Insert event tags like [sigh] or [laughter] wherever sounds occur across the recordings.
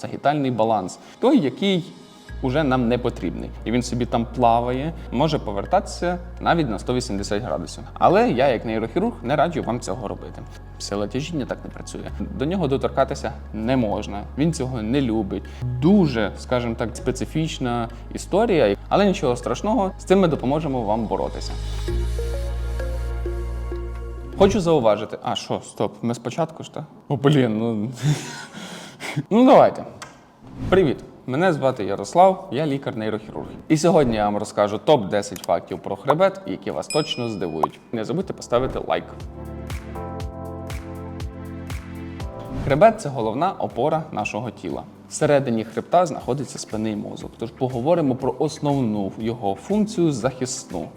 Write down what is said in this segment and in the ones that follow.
сагітальний баланс, той, який уже нам не потрібний. І він собі там плаває, може повертатися навіть на 180 градусів. Але я, як нейрохірург, не раджу вам цього робити. Сила тяжіння так не працює. До нього доторкатися не можна. Він цього не любить. Дуже, скажімо так, специфічна історія, але нічого страшного, з цим ми допоможемо вам боротися. Хочу зауважити. А що, стоп, ми спочатку ж так? О, блін, ну. [laughs] ну давайте. Привіт! Мене звати Ярослав, я лікар-нейрохірург. І сьогодні я вам розкажу топ-10 фактів про хребет, які вас точно здивують. Не забудьте поставити лайк. Хребет це головна опора нашого тіла. Всередині хребта знаходиться спинний мозок. Тож поговоримо про основну його функцію захисну.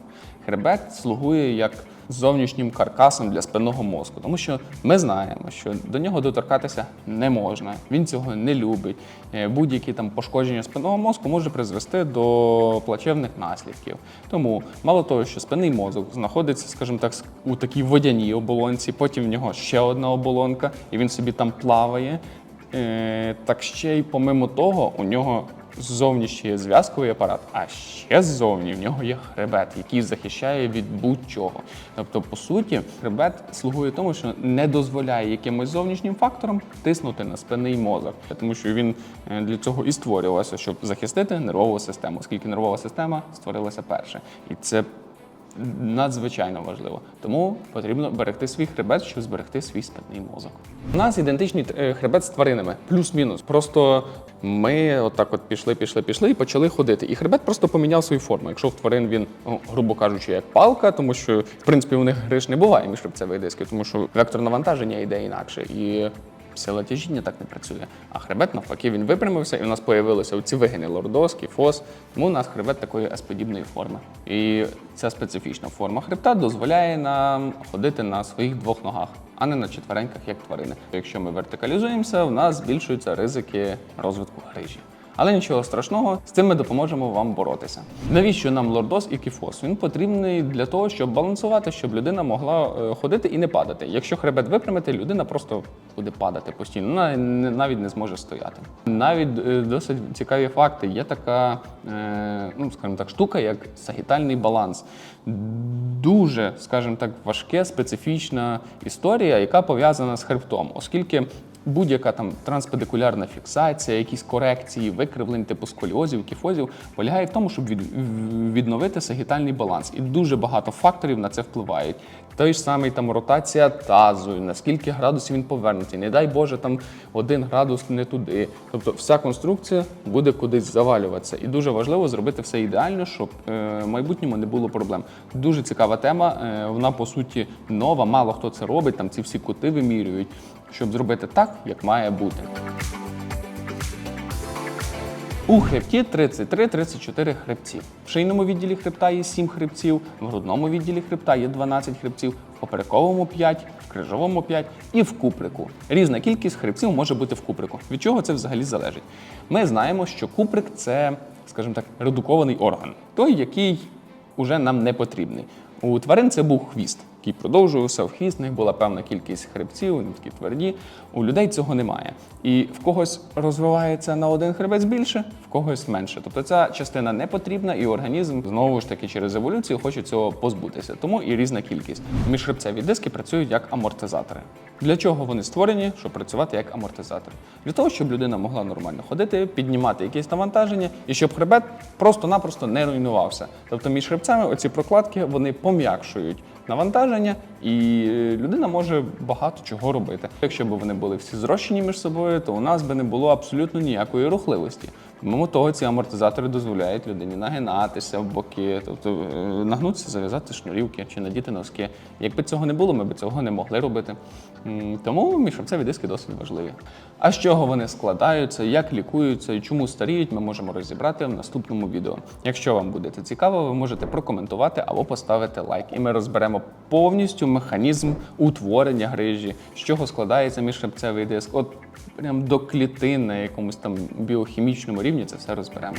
Хребет слугує як зовнішнім каркасом для спинного мозку, тому що ми знаємо, що до нього доторкатися не можна. Він цього не любить. Е, Будь-які там пошкодження спинного мозку може призвести до плачевних наслідків. Тому мало того, що спинний мозок знаходиться, скажімо так, у такій водяній оболонці, потім в нього ще одна оболонка, і він собі там плаває. Е, Так ще й помимо того, у нього ззовні є зв'язковий апарат, а ще ззовні в нього є хребет, який захищає від будь-чого. Тобто, по суті, хребет слугує тому, що не дозволяє якимось зовнішнім факторам тиснути на спинний мозок, тому що він е, для цього і створювався, щоб захистити нервову систему, оскільки нервова система створилася перше, і це надзвичайно важливо. Тому потрібно берегти свій хребет, щоб зберегти свій спинний мозок. У нас ідентичний е, хребет з тваринами, плюс-мінус. Просто ми отак от пішли, пішли, пішли і почали ходити. І хребет просто поміняв свою форму. Якщо в тварин він, ну, грубо кажучи, як палка, тому що в принципі у них гриш не буває між хребцевої диски, тому що вектор навантаження йде інакше. І Сила тяжіння так не працює. А хребет, навпаки, він випрямився, і у нас з'явилися оці вигини лордоз, фос. Тому у нас хребет такої S-подібної форми. І ця специфічна форма хребта дозволяє нам ходити на своїх двох ногах, а не на четвереньках, як тварини. Якщо ми вертикалізуємося, у нас збільшуються ризики розвитку грижі. Але нічого страшного, з цим ми допоможемо вам боротися. Навіщо нам лордоз і кіфоз? Він потрібний для того, щоб балансувати, щоб людина могла е, ходити і не падати. Якщо хребет випрямити, людина просто буде падати постійно, вона навіть не зможе стояти. Навіть е, досить цікаві факти. Є така, е, ну скажімо так, штука, як сагітальний баланс. Дуже, скажімо так, важке, специфічна історія, яка пов'язана з хребтом, оскільки Будь-яка там транспедикулярна фіксація, якісь корекції, викривлень типу сколіозів, кіфозів полягає в тому, щоб від, відновити сагітальний баланс. І дуже багато факторів на це впливають. Той ж самий там ротація тазу, наскільки градусів він повернеться. Не дай Боже, там один градус не туди. Тобто вся конструкція буде кудись завалюватися. І дуже важливо зробити все ідеально, щоб е, в майбутньому не було проблем. Дуже цікава тема. Е, вона по суті нова. Мало хто це робить. Там ці всі кути вимірюють щоб зробити так, як має бути. У хребті 33-34 хребці. В шийному відділі хребта є 7 хребців, в грудному відділі хребта є 12 хребців, в поперековому 5, в крижовому 5 і в куприку. Різна кількість хребців може бути в куприку. Від чого це взагалі залежить? Ми знаємо, що куприк це, скажімо так, редукований орган, той, який уже нам не потрібний. У тварин це був хвіст, який продовжувався в хвіст, в них була певна кількість хребців, вони такі тверді. У людей цього немає. І в когось розвивається на один хребець більше, в когось менше. Тобто ця частина не потрібна, і організм знову ж таки через еволюцію хоче цього позбутися. Тому і різна кількість. Міжхребцеві диски працюють як амортизатори. Для чого вони створені? Щоб працювати як амортизатор. Для того, щоб людина могла нормально ходити, піднімати якісь навантаження, і щоб хребет просто-напросто не руйнувався. Тобто між хребцями оці прокладки вони пом'якшують навантаження, і людина може багато чого робити. Якщо б вони були всі зрощені між собою, то у нас би не було абсолютно ніякої рухливості. Тому того ці амортизатори дозволяють людині нагинатися в боки, тобто е, нагнутися, зав'язати шнурівки чи надіти носки. Якби цього не було, ми б цього не могли робити. Тому міжхребцеві диски досить важливі. А з чого вони складаються, як лікуються і чому старіють, ми можемо розібрати в наступному відео. Якщо вам буде це цікаво, ви можете прокоментувати або поставити лайк. І ми розберемо повністю механізм утворення грижі, з чого складається міжхребцевий диск. От прям до клітин на якомусь там біохімічному рівні це все розберемо.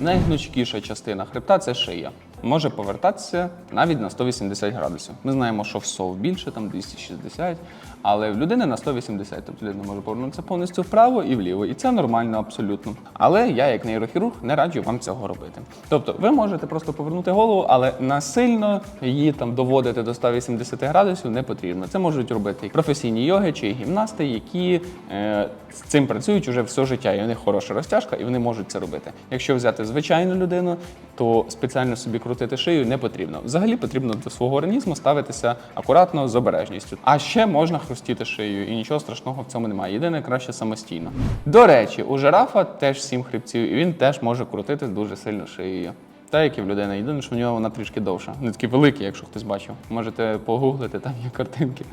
Найгнучкіша частина хребта це шия. Може повертатися навіть на 180 градусів. Ми знаємо, що в сов більше, там 260, Але в людини на 180, тобто людина може повернутися повністю вправо і вліво. І це нормально абсолютно. Але я, як нейрохірург, не раджу вам цього робити. Тобто, ви можете просто повернути голову, але насильно її там доводити до 180 градусів не потрібно. Це можуть робити професійні йоги чи гімнасти, які е, з цим працюють уже все життя, і у них хороша розтяжка, і вони можуть це робити. Якщо взяти звичайну людину, то спеціально собі крутити шию не потрібно. Взагалі потрібно до свого організму ставитися акуратно з обережністю. А ще можна хрустіти шию, і нічого страшного в цьому немає. Єдине краще самостійно. До речі, у жирафа теж сім хребців, і він теж може крутити дуже сильно шиєю. Та як і в людини. Єдине, що в нього вона трішки довша. Не такі великі, якщо хтось бачив. Можете погуглити, там є картинки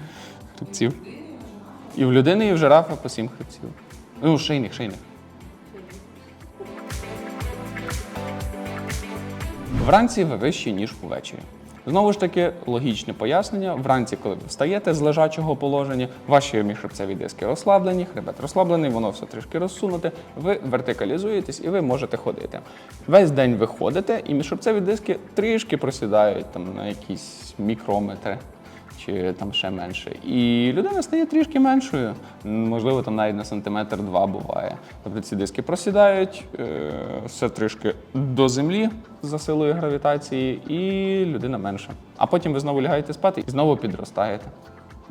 хребців. І в людини, і в жирафа по сім хребців. Ну, шийних, шийних. Вранці ви вищі, ніж увечері. Знову ж таки, логічне пояснення. Вранці, коли ви встаєте з лежачого положення, ваші міжхребцеві диски розслаблені, хребет розслаблений, воно все трішки розсунуте, ви вертикалізуєтесь і ви можете ходити. Весь день ви ходите, і міжхребцеві диски трішки просідають там, на якісь мікрометри чи там ще менше. І людина стає трішки меншою, можливо, там навіть на сантиметр два буває. Тобто ці диски просідають, е, все трішки до землі за силою гравітації, і людина менша. А потім ви знову лягаєте спати і знову підростаєте.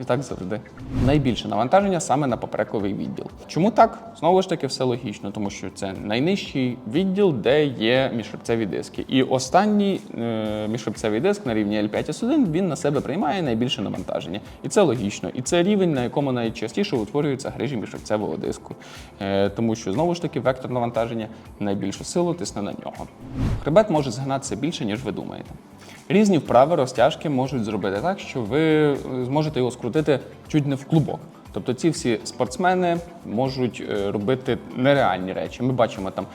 І так завжди. Найбільше навантаження саме на поперековий відділ. Чому так? Знову ж таки, все логічно, тому що це найнижчий відділ, де є міжхребцеві диски. І останній е, міжхребцевий диск на рівні L5S1 він на себе приймає найбільше навантаження. І це логічно. І це рівень, на якому найчастіше утворюються грижі міжхребцевого диску. Е, тому що знову ж таки вектор навантаження найбільшу силу тисне на нього. Хребет може згинатися більше, ніж ви думаєте. Різні вправи розтяжки можуть зробити так, що ви е, зможете його скрутити чуть не в клубок. Тобто ці всі спортсмени можуть е, робити нереальні речі. Ми бачимо там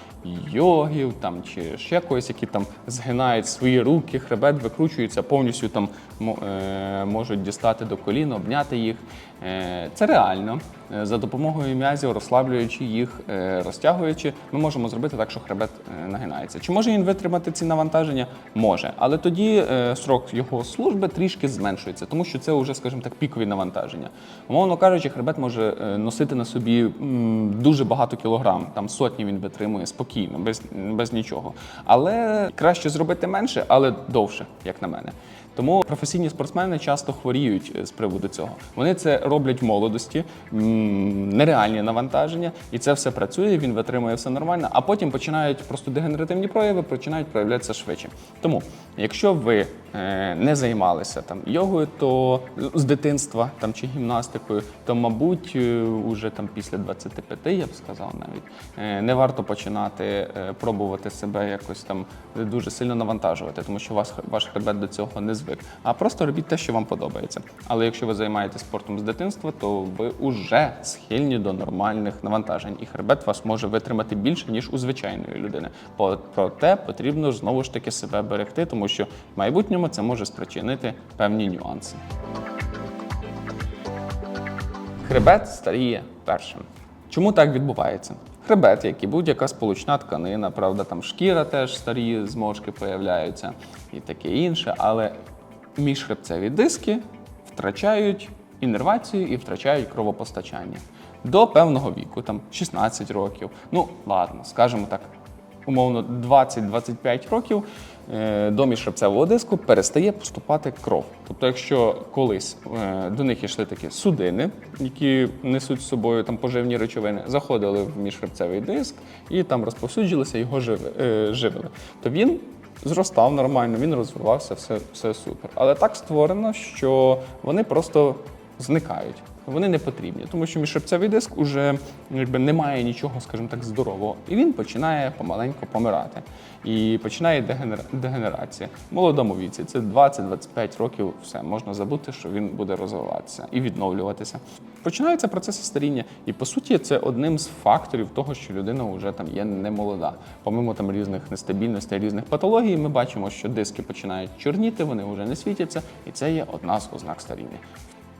йогів там, чи ще когось, які там згинають свої руки, хребет викручується, повністю там е, можуть дістати до колін, обняти їх. Е, Це реально. За допомогою м'язів, розслаблюючи їх, розтягуючи, ми можемо зробити так, що хребет нагинається. Чи може він витримати ці навантаження? Може, але тоді срок його служби трішки зменшується, тому що це вже, скажімо так, пікові навантаження. Умовно кажучи, хребет може е, носити на собі дуже багато кілограм, там сотні він витримує спокійно, без, без нічого. Але краще зробити менше, але довше, як на мене. Тому професійні спортсмени часто хворіють е, з приводу цього. Вони це роблять в молодості, нереальні навантаження, і це все працює, він витримує все нормально, а потім починають просто дегенеративні прояви, починають проявлятися швидше. Тому, якщо ви е, не займалися там йогою, то з дитинства там чи гімнастикою, то мабуть, е, уже там після 25, я б сказав навіть, не варто починати пробувати себе якось там дуже сильно навантажувати, тому що ваш хребет до цього не звик. А просто робіть те, що вам подобається. Але якщо ви займаєтесь спортом з дитинства, то ви вже схильні до нормальних навантажень, і хребет вас може витримати більше ніж у звичайної людини. Проте потрібно знову ж таки себе берегти, тому що в майбутньому це може спричинити певні нюанси. Хребет старіє першим. Чому так відбувається? Хребет, як і будь-яка сполучна тканина, правда, там шкіра теж старі зморшки появляються і таке інше, але міжхребцеві диски втрачають інервацію і втрачають кровопостачання до певного віку, там 16 років. Ну, ладно, скажімо так, умовно 20-25 років е, до міжхребцевого диску перестає поступати кров. Тобто, якщо колись е, до них йшли такі судини, які несуть з собою там поживні речовини, заходили в міжхребцевий диск і там розповсюджилися, його е, живили, то він зростав нормально, він розвивався, все, все супер. Але так створено, що вони просто зникають. Вони не потрібні, тому що міжшипцевий диск уже якби не має нічого, скажімо так, здорового, і він починає помаленьку помирати. І починає дегенера- дегенерація. В молодому віці це 20-25 років. Все можна забути, що він буде розвиватися і відновлюватися. Починаються процеси старіння, і по суті це одним з факторів того, що людина вже там є не молода. Помимо там різних нестабільностей, різних патологій, ми бачимо, що диски починають чорніти, вони вже не світяться, і це є одна з ознак старіння.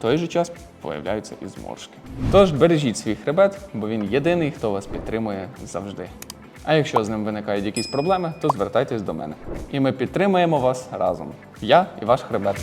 Той же час появляються і зморшки. Тож бережіть свій хребет, бо він єдиний, хто вас підтримує завжди. А якщо з ним виникають якісь проблеми, то звертайтесь до мене. І ми підтримаємо вас разом. Я і ваш хребет.